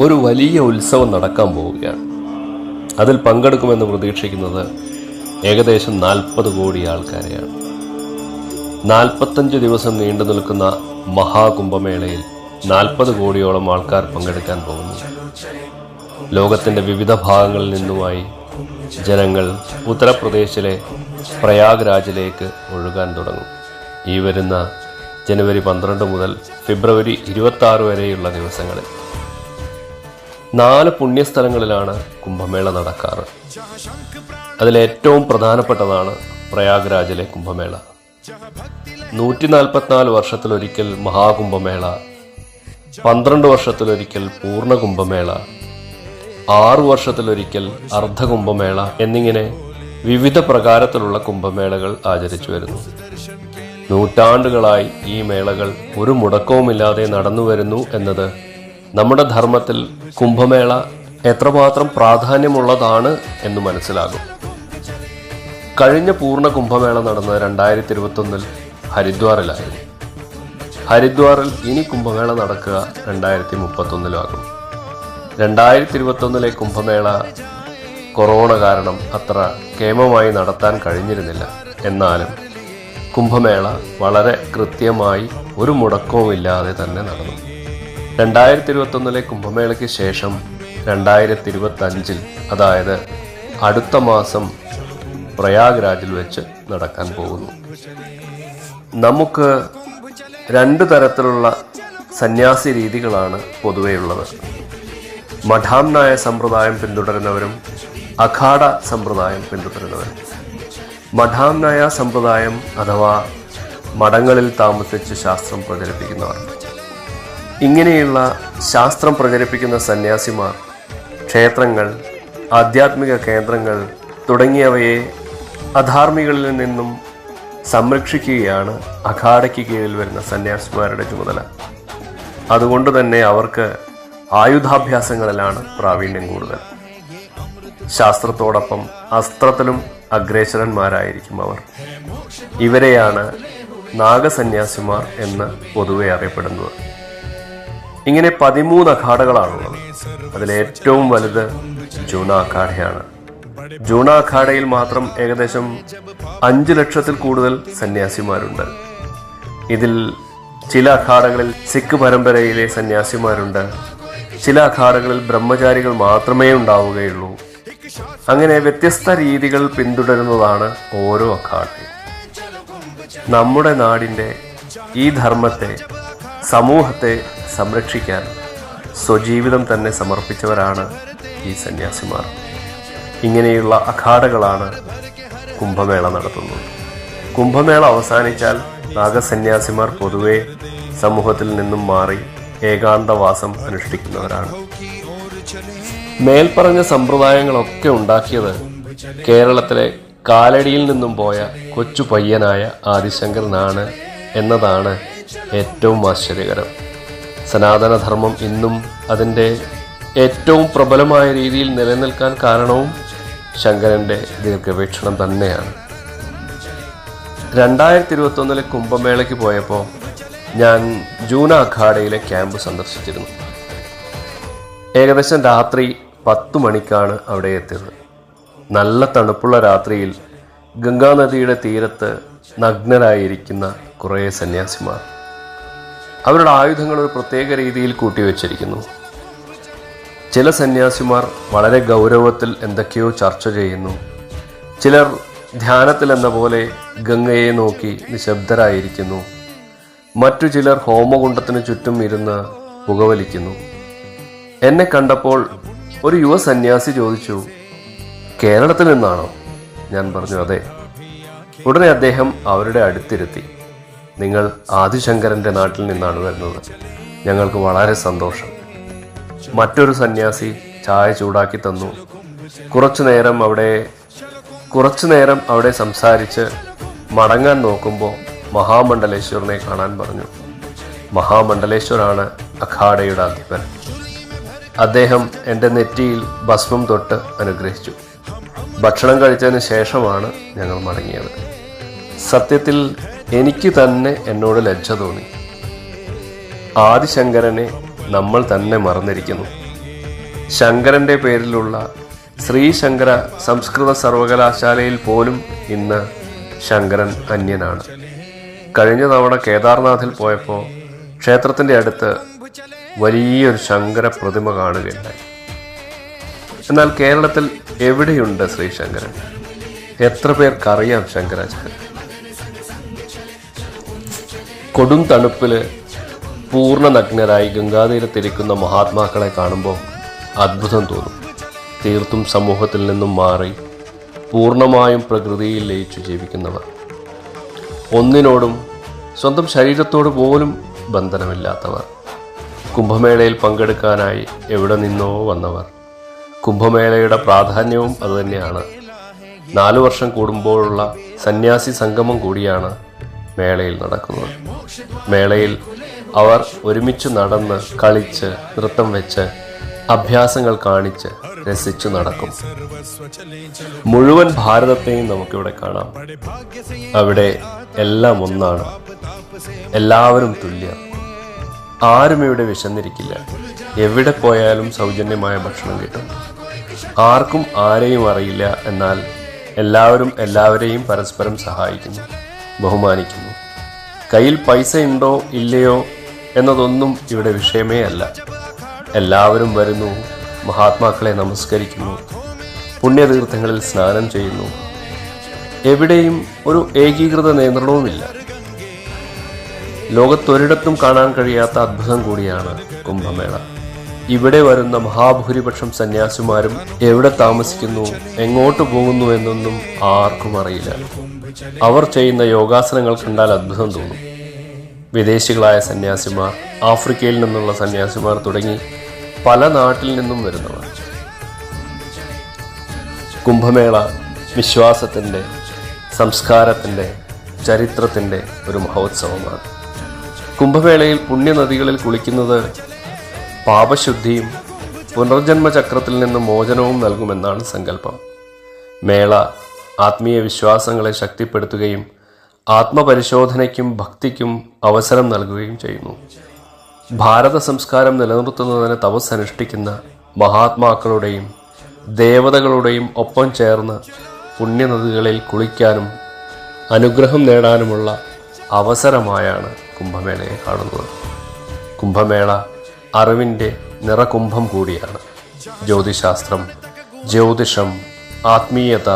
ഒരു വലിയ ഉത്സവം നടക്കാൻ പോവുകയാണ്. അതിൽ പങ്കെടുക്കുമെന്ന് പ്രതീക്ഷിക്കുന്നത് ഏകദേശം നാൽപ്പത് കോടി ആൾക്കാരെയാണ്. നാൽപ്പത്തഞ്ച് ദിവസം നീണ്ടു നിൽക്കുന്ന മഹാകുംഭമേളയിൽ നാൽപ്പത് കോടിയോളം ആൾക്കാർ പങ്കെടുക്കാൻ പോകുന്നു. ലോകത്തിന്റെ വിവിധ ഭാഗങ്ങളിൽ നിന്നുമായി ജനങ്ങൾ ഉത്തർപ്രദേശിലെ പ്രയാഗ്രാജിലേക്ക് ഒഴുകാൻ തുടങ്ങും. ഈ വരുന്ന ജനുവരി പന്ത്രണ്ട് മുതൽ ഫെബ്രുവരി ഇരുപത്തി വരെയുള്ള ദിവസങ്ങളിൽ. നാല് പുണ്യസ്ഥലങ്ങളിലാണ് കുംഭമേള നടക്കാറ്. അതിലേറ്റവും പ്രധാനപ്പെട്ടതാണ് പ്രയാഗ്രാജിലെ കുംഭമേള. നൂറ്റി നാൽപ്പത്തിനാല് വർഷത്തിലൊരിക്കൽ മഹാകുംഭമേള പന്ത്രണ്ട് വർഷത്തിലൊരിക്കൽ പൂർണ കുംഭമേള ആറു വർഷത്തിലൊരിക്കൽ അർദ്ധ കുംഭമേള എന്നിങ്ങനെ വിവിധ പ്രകാരത്തിലുള്ള കുംഭമേളകൾ ആചരിച്ചു വരുന്നു. നൂറ്റാണ്ടുകളായി ഈ മേളകൾ ഒരു മുടക്കവുമില്ലാതെ നടന്നു വരുന്നു എന്നത് നമ്മുടെ ധർമ്മത്തിൽ കുംഭമേള എത്രമാത്രം പ്രാധാന്യമുള്ളതാണ് എന്ന് മനസ്സിലാകും. കഴിഞ്ഞ പൂർണ കുംഭമേള നടന്നത് രണ്ടായിരത്തി ഇരുപത്തൊന്നിൽ ഹരിദ്വാറിലായിരുന്നു. ഹരിദ്വാറിൽ ഇനി കുംഭമേള നടക്കുക രണ്ടായിരത്തി മുപ്പത്തൊന്നിലാകും രണ്ടായിരത്തി ഇരുപത്തൊന്നിലെ കുംഭമേള കൊറോണ കാരണം അത്ര കേമമായി നടത്താൻ കഴിഞ്ഞിരുന്നില്ല. എന്നാലും കുംഭമേള വളരെ കൃത്യമായി ഒരു മുടക്കവുമില്ലാതെ തന്നെ നടന്നു. രണ്ടായിരത്തി ഇരുപത്തൊന്നിലെ കുംഭമേളയ്ക്ക് ശേഷം രണ്ടായിരത്തി ഇരുപത്തി അഞ്ചിൽ അതായത് അടുത്ത മാസം പ്രയാഗ്രാജിൽ വെച്ച് നടക്കാൻ പോകുന്നു. നമുക്ക് രണ്ട് തരത്തിലുള്ള സന്യാസി രീതികളാണ് പൊതുവെയുള്ളത് മഠാംനായ സമ്പ്രദായം പിന്തുടരുന്നവരും അഖാഡ സമ്പ്രദായം പിന്തുടരുന്നവരും. മഠാംനായ സമ്പ്രദായം അഥവാ മഠങ്ങളിൽ താമസിച്ച് ശാസ്ത്രം പ്രചരിപ്പിക്കുന്നവർ. ഇങ്ങനെയുള്ള ശാസ്ത്രം പ്രചരിപ്പിക്കുന്ന സന്യാസിമാർ ക്ഷേത്രങ്ങൾ ആധ്യാത്മിക കേന്ദ്രങ്ങൾ തുടങ്ങിയവയെ അധാർമികളിൽ നിന്നും സംരക്ഷിക്കുകയാണ് അഖാഡയ്ക്ക് കീഴിൽ വരുന്ന സന്യാസിമാരുടെ ചുമതല. അതുകൊണ്ട് തന്നെ അവർക്ക് ആയുധാഭ്യാസങ്ങളിലാണ് പ്രാവീണ്യം കൂടുതൽ. ശാസ്ത്രത്തോടൊപ്പം അസ്ത്രത്തിലും അഗ്രേസരന്മാരായിരിക്കും അവർ. ഇവരെയാണ് നാഗസന്യാസിമാർ എന്ന് പൊതുവെ അറിയപ്പെടുന്നത്. ഇങ്ങനെ പതിമൂന്ന് അഖാഡകളാണുള്ളത് അതിലേറ്റവും വലുത് ജൂണ അഖാഡയാണ്. ജൂണ അഖാഡയിൽ മാത്രം ഏകദേശം അഞ്ചു ലക്ഷത്തിൽ കൂടുതൽ സന്യാസിമാരുണ്ട്. ഇതിൽ ചില അഖാഡകളിൽ സിഖ് പരമ്പരയിലെ സന്യാസിമാരുണ്ട്. ചില അഖാഡകളിൽ ബ്രഹ്മചാരികൾ മാത്രമേ ഉണ്ടാവുകയുള്ളൂ. അങ്ങനെ വ്യത്യസ്ത രീതികൾ പിന്തുടരുന്നതാണ് ഓരോ അഖാഡയും. നമ്മുടെ നാടിന്റെ ഈ ധർമ്മത്തെ സമൂഹത്തെ സംരക്ഷിക്കാൻ സ്വജീവിതം തന്നെ സമർപ്പിച്ചവരാണ് ഈ സന്യാസിമാർ. ഇങ്ങനെയുള്ള അഖാഡകളാണ് കുംഭമേള നടത്തുന്നത്. കുംഭമേള അവസാനിച്ചാൽ നാഗസന്യാസിമാർ പൊതുവെ സമൂഹത്തിൽ നിന്നും മാറി ഏകാന്തവാസം അനുഷ്ഠിക്കുന്നവരാണ്. മേൽപ്പറഞ്ഞ സമ്പ്രദായങ്ങളൊക്കെ ഉണ്ടാക്കിയത് കേരളത്തിലെ കാലടിയിൽ നിന്നും പോയ കൊച്ചു പയ്യനായ ആദിശങ്കരനാണ് എന്നതാണ് ഏറ്റവും ആശ്ചര്യകരം. സനാതനധർമ്മം ഇന്നും അതിന്റെ ഏറ്റവും പ്രബലമായ രീതിയിൽ നിലനിൽക്കാൻ കാരണവും ശങ്കരന്റെ ദീർഘവീക്ഷണം തന്നെയാണ്. രണ്ടായിരത്തി ഇരുപത്തൊന്നിലെ കുംഭമേളയ്ക്ക് പോയപ്പോൾ ഞാൻ ജൂന അഖാഡയിലെ ക്യാമ്പ് സന്ദർശിച്ചിരുന്നു. ഏകദേശം രാത്രി പത്തു മണിക്കാണ് അവിടെ എത്തിയത്. നല്ല തണുപ്പുള്ള രാത്രിയിൽ ഗംഗാനദിയുടെ തീരത്ത് നഗ്നരായിരിക്കുന്ന കുറേ സന്യാസിമാർ. അവരുടെ ആയുധങ്ങൾ ഒരു പ്രത്യേക രീതിയിൽ കൂട്ടിവെച്ചിരിക്കുന്നു. ചില സന്യാസിമാർ വളരെ ഗൗരവത്തിൽ എന്തൊക്കെയോ ചർച്ച ചെയ്യുന്നു. ചിലർ ധ്യാനത്തിൽ എന്ന പോലെ ഗംഗയെ നോക്കി നിശബ്ദരായിരിക്കുന്നു. മറ്റു ചിലർ ഹോമകുണ്ടത്തിന് ചുറ്റും ഇരുന്ന് പുകവലിക്കുന്നു. എന്നെ കണ്ടപ്പോൾ ഒരു യുവ സന്യാസി ചോദിച്ചു കേരളത്തിൽ നിന്നാണോ? ഞാൻ പറഞ്ഞു അതെ. ഉടനെ അദ്ദേഹം അവരുടെ അടുത്തിരുത്തി. നിങ്ങൾ ആദിശങ്കരന്റെ നാട്ടിൽ നിന്നാണ് വരുന്നത്. ഞങ്ങൾക്ക് വളരെ സന്തോഷം. മറ്റൊരു സന്യാസി ചായ ചൂടാക്കി തന്നു. കുറച്ചു നേരം അവിടെ കുറച്ചു നേരം അവിടെ സംസാരിച്ച് മടങ്ങാൻ നോക്കുമ്പോൾ മഹാമണ്ഡലേശ്വരനെ കാണാൻ പറഞ്ഞു. മഹാമണ്ഡലേശ്വരാണ് അഖാഡയുടെ അധിപൻ. അദ്ദേഹം എന്റെ നെറ്റിയിൽ ഭസ്മം തൊട്ട് അനുഗ്രഹിച്ചു. ഭക്ഷണം കഴിച്ചതിന് ശേഷമാണ് ഞങ്ങൾ മടങ്ങിയത്. സത്യത്തിൽ എനിക്ക് തന്നെ എന്നോട് ലജ്ജ തോന്നി. ആദിശങ്കരനെ നമ്മൾ തന്നെ മറന്നിരിക്കുന്നു. ശങ്കരന്റെ പേരിലുള്ള ശ്രീശങ്കര സംസ്കൃത സർവകലാശാലയിൽ പോലും ഇന്ന് ശങ്കരൻ അന്യനാണ്. കഴിഞ്ഞ തവണ കേദാർനാഥിൽ പോയപ്പോൾ ക്ഷേത്രത്തിന്റെ അടുത്ത് വലിയൊരു ശങ്കര പ്രതിമ കാണുകയുണ്ടായി. എന്നാൽ കേരളത്തിൽ എവിടെയുണ്ട് ശ്രീശങ്കരൻ? എത്ര പേർക്കറിയാം ശങ്കരാചാര്യൻ? കൊടും തണുപ്പിൽ പൂർണ നഗ്നരായി ഗംഗാതീരത്തിരിക്കുന്ന മഹാത്മാക്കളെ കാണുമ്പോൾ അത്ഭുതം തോന്നും. തീർത്തും സമൂഹത്തിൽ നിന്നും മാറി പൂർണമായും പ്രകൃതിയിൽ ലയിച്ചു ജീവിക്കുന്നവർ. ഒന്നിനോടും സ്വന്തം ശരീരത്തോട് പോലും ബന്ധനമില്ലാത്തവർ. കുംഭമേളയിൽ പങ്കെടുക്കാനായി എവിടെ നിന്നോ വന്നവർ. കുംഭമേളയുടെ പ്രാധാന്യവും അതുതന്നെയാണ്. നാലു വർഷം കൂടുമ്പോഴുള്ള സന്യാസി സംഗമം കൂടിയാണ് മേളയിൽ നടക്കുന്നത്. മേളയിൽ അവർ ഒരുമിച്ച് നടന്ന് കളിച്ച് നൃത്തം വെച്ച് അഭ്യാസങ്ങൾ കാണിച്ച് രസിച്ചു നടക്കും. മുഴുവൻ ഭാരതത്തെയും നമുക്കിവിടെ കാണാം. അവിടെ എല്ലാം ഒന്നാണ്. എല്ലാവരും തുല്യ. ആരും ഇവിടെ വിശന്നിരിക്കില്ല. എവിടെ പോയാലും സൗജന്യമായ ഭക്ഷണം കിട്ടും. ആർക്കും ആരെയും അറിയില്ല എന്നാൽ എല്ലാവരും എല്ലാവരെയും പരസ്പരം സഹായിക്കുന്നു ബഹുമാനിക്കുന്നു. കയ്യിൽ പൈസ ഉണ്ടോ ഇല്ലയോ എന്നതൊന്നും ഇവിടെ വിഷയമേ അല്ല. എല്ലാവരും വരുന്നു മഹാത്മാക്കളെ നമസ്കരിക്കുന്നു പുണ്യതീർത്ഥങ്ങളിൽ സ്നാനം ചെയ്യുന്നു. എവിടെയും ഒരു ഏകീകൃത നിയന്ത്രണവുമില്ല. ലോകത്തൊരിടത്തും കാണാൻ കഴിയാത്ത അത്ഭുതം കൂടിയാണ് കുംഭമേള. ഇവിടെ വരുന്ന മഹാഭൂരിപക്ഷം സന്യാസിമാരും എവിടെ താമസിക്കുന്നു എങ്ങോട്ട് പോകുന്നു എന്നൊന്നും ആർക്കും അറിയില്ല. അവർ ചെയ്യുന്ന യോഗാസനങ്ങൾ കണ്ടാൽ അത്ഭുതം തോന്നും. വിദേശികളായ സന്യാസിമാർ ആഫ്രിക്കയിൽ നിന്നുള്ള സന്യാസിമാർ തുടങ്ങി പല നാട്ടിൽ നിന്നും വരുന്നവർ. കുംഭമേള വിശ്വാസത്തിന്റെ സംസ്കാരത്തിന്റെ ചരിത്രത്തിന്റെ ഒരു മഹോത്സവമാണ്. കുംഭമേളയിൽ പുണ്യനദികളിൽ കുളിക്കുന്നത് പാപശുദ്ധിയും പുനർജന്മചക്രത്തിൽ നിന്ന് മോചനവും നൽകുമെന്നാണ് സങ്കല്പം. മേള ആത്മീയ വിശ്വാസങ്ങളെ ശക്തിപ്പെടുത്തുകയും ആത്മപരിശോധനയ്ക്കും ഭക്തിക്കും അവസരം നൽകുകയും ചെയ്യുന്നു. ഭാരത സംസ്കാരം നിലനിർത്തുന്നതിന് തപസ് അനുഷ്ഠിക്കുന്ന മഹാത്മാക്കളുടെയും ദേവതകളുടെയും ഒപ്പം ചേർന്ന് പുണ്യനദികളിൽ കുളിക്കാനും അനുഗ്രഹം നേടാനുമുള്ള അവസരമായാണ് കുംഭമേളയെ കാണുന്നത്. കുംഭമേള അറിവിന്റെ നിറകുംഭം കൂടിയാണ്. ജ്യോതിശാസ്ത്രം ജ്യോതിഷം ആത്മീയത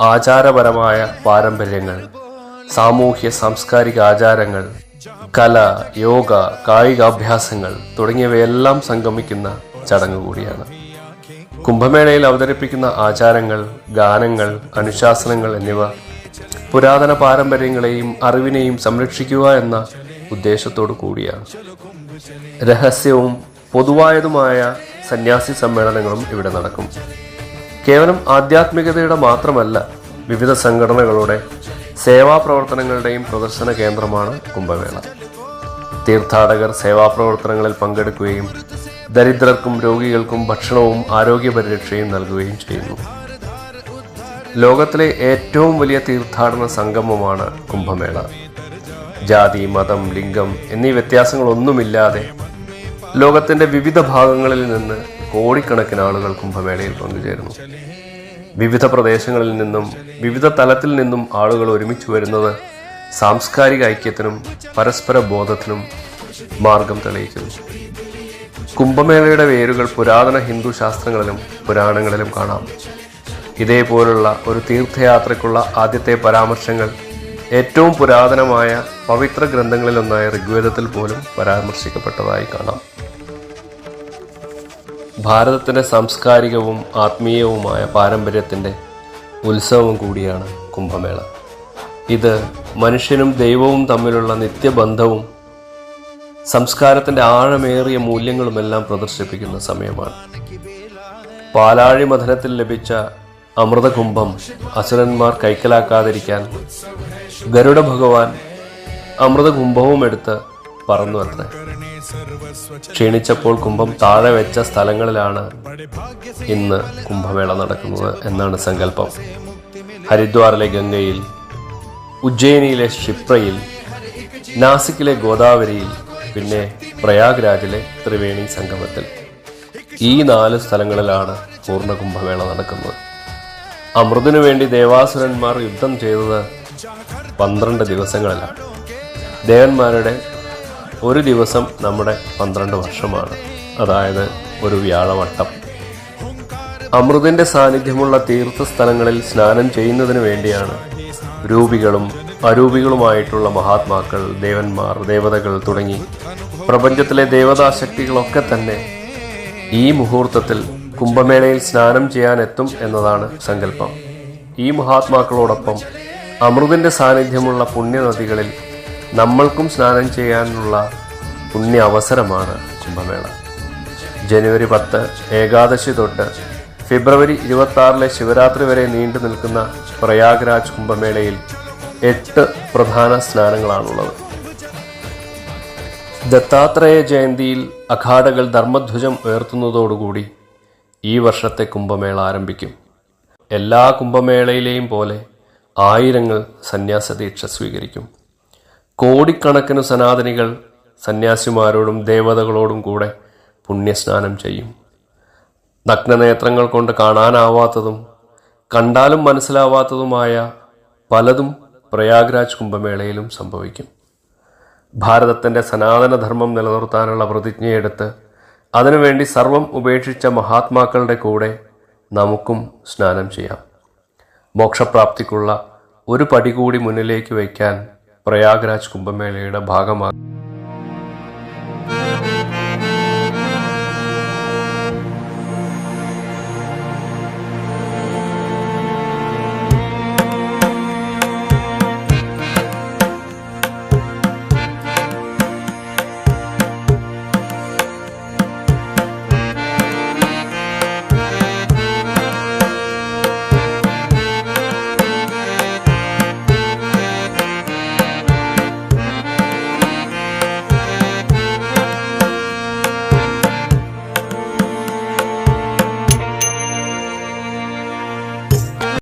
ആചാരപരമായ പാരമ്പര്യങ്ങൾ സാമൂഹ്യ സാംസ്കാരിക ആചാരങ്ങൾ കല യോഗ കായികാഭ്യാസങ്ങൾ തുടങ്ങിയവയെല്ലാം സംഗമിക്കുന്ന ചടങ്ങ് കൂടിയാണ്. കുംഭമേളയിൽ അവതരിപ്പിക്കുന്ന ആചാരങ്ങൾ ഗാനങ്ങൾ അനുശാസനങ്ങൾ എന്നിവ പുരാതന പാരമ്പര്യങ്ങളെയും അറിവിനെയും സംരക്ഷിക്കുക എന്ന ഉദ്ദേശത്തോടു കൂടിയാണ്. രഹസ്യവും പൊതുവായതുമായ സന്യാസി സമ്മേളനങ്ങളും ഇവിടെ നടക്കും. കേവലം ആധ്യാത്മികതയുടെ മാത്രമല്ല വിവിധ സംഘടനകളുടെ സേവാ പ്രവർത്തനങ്ങളുടെയും പ്രദർശന കേന്ദ്രമാണ് കുംഭമേള. തീർത്ഥാടകർ സേവാ പ്രവർത്തനങ്ങളിൽ പങ്കെടുക്കുകയും ദരിദ്രർക്കും രോഗികൾക്കും ഭക്ഷണവും ആരോഗ്യ പരിരക്ഷയും നൽകുകയും ചെയ്യുന്നു. ലോകത്തിലെ ഏറ്റവും വലിയ തീർത്ഥാടന സംഗമമാണ് കുംഭമേള. ജാതി മതം ലിംഗം എന്നീ വ്യത്യാസങ്ങളൊന്നുമില്ലാതെ ലോകത്തിന്റെ വിവിധ ഭാഗങ്ങളിൽ നിന്ന് കോടിക്കണക്കിന് ആളുകൾ കുംഭമേളയിൽ പങ്കുചേരുന്നു. വിവിധ പ്രദേശങ്ങളിൽ നിന്നും വിവിധ തലത്തിൽ നിന്നും ആളുകൾ ഒരുമിച്ച് വരുന്നത് സാംസ്കാരിക ഐക്യത്തിനും പരസ്പര ബോധത്തിനും മാർഗം തെളിയിക്കുന്നു. കുംഭമേളയുടെ വേരുകൾ പുരാതന ഹിന്ദു ശാസ്ത്രങ്ങളിലും പുരാണങ്ങളിലും കാണാം. ഇതേപോലുള്ള ഒരു തീർത്ഥയാത്രയ്ക്കുള്ള ആദ്യത്തെ പരാമർശങ്ങൾ ഏറ്റവും പുരാതനമായ പവിത്ര ഗ്രന്ഥങ്ങളിലൊന്നായ ഋഗ്വേദത്തിൽ പോലും പരാമർശിക്കപ്പെട്ടതായി കാണാം. ഭാരതത്തിന്റെ സാംസ്കാരികവും ആത്മീയവുമായ പാരമ്പര്യത്തിന്റെ ഉത്സവം കൂടിയാണ് കുംഭമേള. ഇത് മനുഷ്യനും ദൈവവും തമ്മിലുള്ള നിത്യബന്ധവും സംസ്കാരത്തിന്റെ ആഴമേറിയ മൂല്യങ്ങളുമെല്ലാം പ്രദർശിപ്പിക്കുന്ന സമയമാണ്. പാലാഴി മഥനത്തിൽ ലഭിച്ച അമൃതകുംഭം അസുരന്മാർ കൈക്കലാക്കാതിരിക്കാൻ ഗരുഡ ഭഗവാൻ അമൃതകുംഭവും എടുത്ത് പറന്നു അത്രേ ക്ഷീണിച്ചപ്പോൾ കുംഭം താഴെ വെച്ച സ്ഥലങ്ങളിലാണ് ഇന്ന് കുംഭമേള നടക്കുന്നത് എന്നാണ് സങ്കല്പം. ഹരിദ്വാറിലെ ഗംഗയിൽ ഉജ്ജയിനിയിലെ ക്ഷിപ്രയിൽ നാസിക്കിലെ ഗോദാവരിയിൽ പിന്നെ പ്രയാഗ്രാജിലെ ത്രിവേണി സംഗമത്തിൽ. ഈ നാല് സ്ഥലങ്ങളിലാണ് പൂർണ കുംഭമേള നടക്കുന്നത്. അമൃതിനു വേണ്ടി ദേവാസുരന്മാർ യുദ്ധം ചെയ്തത് പന്ത്രണ്ട് ദിവസങ്ങളിലാണ് ദേവന്മാരുടെ ഒരു ദിവസം നമ്മുടെ പന്ത്രണ്ട് വർഷമാണ്. അതായത് ഒരു വ്യാഴവട്ടം. അമൃതിന്റെ സാന്നിധ്യമുള്ള തീർത്ഥസ്ഥലങ്ങളിൽ സ്നാനം ചെയ്യുന്നതിന് വേണ്ടിയാണ് രൂപികളും അരൂപികളുമായിട്ടുള്ള മഹാത്മാക്കൾ ദേവന്മാർ ദേവതകൾ തുടങ്ങി പ്രപഞ്ചത്തിലെ ദേവതാശക്തികളൊക്കെ തന്നെ ഈ മുഹൂർത്തത്തിൽ കുംഭമേളയിൽ സ്നാനം ചെയ്യാനെത്തും എന്നതാണ് സങ്കല്പം. ഈ മഹാത്മാക്കളോടൊപ്പം അമൃതിന്റെ സാന്നിധ്യമുള്ള പുണ്യനദികളിൽ നമ്മൾക്കും സ്നാനം ചെയ്യാനുള്ള പുണ്യ അവസരമാണ് കുംഭമേള. ജനുവരി പത്ത് ഏകാദശി തൊട്ട് ഫെബ്രുവരി ഇരുപത്തി ശിവരാത്രി വരെ നീണ്ടു നിൽക്കുന്ന പ്രയാഗ്രാജ് കുംഭമേളയിൽ എട്ട് പ്രധാന സ്നാനങ്ങളാണുള്ളത്. ദത്താത്രേയ ജയന്തിയിൽ അഖാഡകൾ ധർമ്മധ്വജം ഉയർത്തുന്നതോടുകൂടി ഈ വർഷത്തെ കുംഭമേള ആരംഭിക്കും. എല്ലാ കുംഭമേളയിലെയും പോലെ ആയിരങ്ങൾ സന്യാസദീക്ഷ സ്വീകരിക്കും. കോടിക്കണക്കിന് സനാതനികൾ സന്യാസിമാരോടും ദേവതകളോടും കൂടെ പുണ്യസ്നാനം ചെയ്യും. നഗ്നനേത്രങ്ങൾ കൊണ്ട് കാണാനാവാത്തതും കണ്ടാലും മനസ്സിലാവാത്തതുമായ പലതും പ്രയാഗ്രാജ് കുംഭമേളയിലും സംഭവിക്കും. ഭാരതത്തിന്റെ സനാതനധർമ്മം നിലനിർത്താനുള്ള പ്രതിജ്ഞയെടുത്ത് അതിനുവേണ്ടി സർവം ഉപേക്ഷിച്ച മഹാത്മാക്കളുടെ കൂടെ നമുക്കും സ്നാനം ചെയ്യാം. മോക്ഷപ്രാപ്തിക്കുള്ള ഒരു പടി കൂടി മുന്നിലേക്ക് വയ്ക്കാൻ പ്രയാഗ്രാജ് കുംഭമേളയുടെ ഭാഗമാകും